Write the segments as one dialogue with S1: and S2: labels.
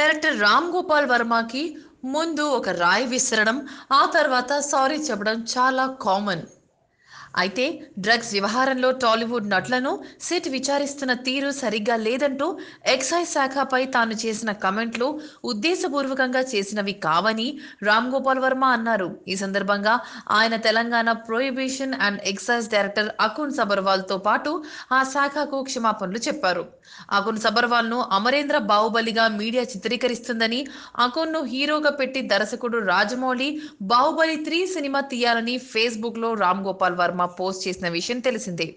S1: Director Ram Gopal వర్మకి ముందు ఒక రాయి విసరడం ఆ తర్వాత సారీ చెప్పడం చాలా కామన్. అయితే డ్రగ్స్ వ్యవహారంలో టాలీవుడ్ నటులను సిట్ విచారిస్తున్న తీరు సరిగ్గా లేదంటూ ఎక్సైజ్ శాఖపై తాను చేసిన కమెంట్లు ఉద్దేశపూర్వకంగా చేసినవి కావని రామ్ గోపాల్ వర్మ అన్నారు. ఈ సందర్భంగా ఆయన Telangana prohibition and excise director Akun సబర్వాల్తో పాటు ఆ శాఖకు క్షమాపణలు చెప్పారు. అకున్ సబర్వాల్ను అమరేంద్ర బాహుబలిగా మీడియా చిత్రీకరిస్తుందని అకున్ను హీరోగా పెట్టి దర్శకుడు రాజమౌళి బాహుబలి త్రీ సినిమా తీయాలని ఫేస్బుక్లో రామ్ గోపాల్ వర్మ పోస్ట్ చేసిన విషయం తెలిసిందే.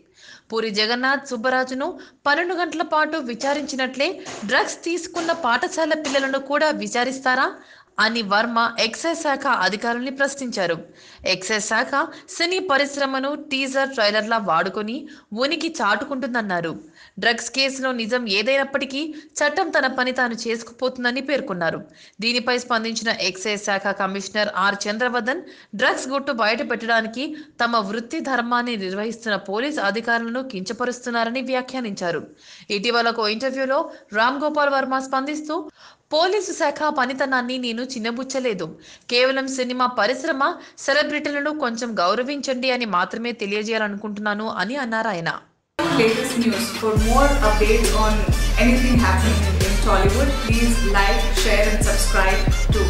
S1: పూరి జగన్నాథ్ సుబ్బరాజును పన్నెండు గంటల పాటు విచారించినట్లే డ్రగ్స్ తీసుకున్న పాఠశాల పిల్లలను కూడా విచారిస్తారా? అని వర్మ ఎక్సైజ్ శాఖ అధికారుల్ని ప్రశ్నించారు. ఎక్సైజ్ శాఖ సినీ పరిశ్రమను టీజర్ ట్రైలర్లా వాడుకొని ఉనికి చాటుకుంటుందన్నారు. డ్రగ్స్ కేసులో నిజం ఏదైనప్పటికీ చట్టం తన పని తాను చేసుకుపోతుందని పేర్కొన్నారు. దీనిపై స్పందించిన ఎక్సైజ్ శాఖ కమిషనర్ ఆర్. చంద్రవర్ధన్ డ్రగ్స్ గుట్టు బయట పెట్టడానికి తమ వృత్తి ధర్మాన్ని నిర్వహిస్తున్న పోలీస్ అధికారులను కించపరుస్తున్నారని వ్యాఖ్యానించారు. ఇటీవల ఒక ఇంటర్వ్యూలో రామ్ గోపాల్ వర్మ స్పందిస్తూ పోలీసు శాఖ పనితనాన్ని నేను చిన్నబుచ్చలేదు. కేవలం సినిమా పరిశ్రమ సెలబ్రిటీలను కొంచెం గౌరవించండి అని మాత్రమే తెలియజేయాలనుకుంటున్నాను అని అన్నారు ఆయన.
S2: Tollywood please like and subscribe to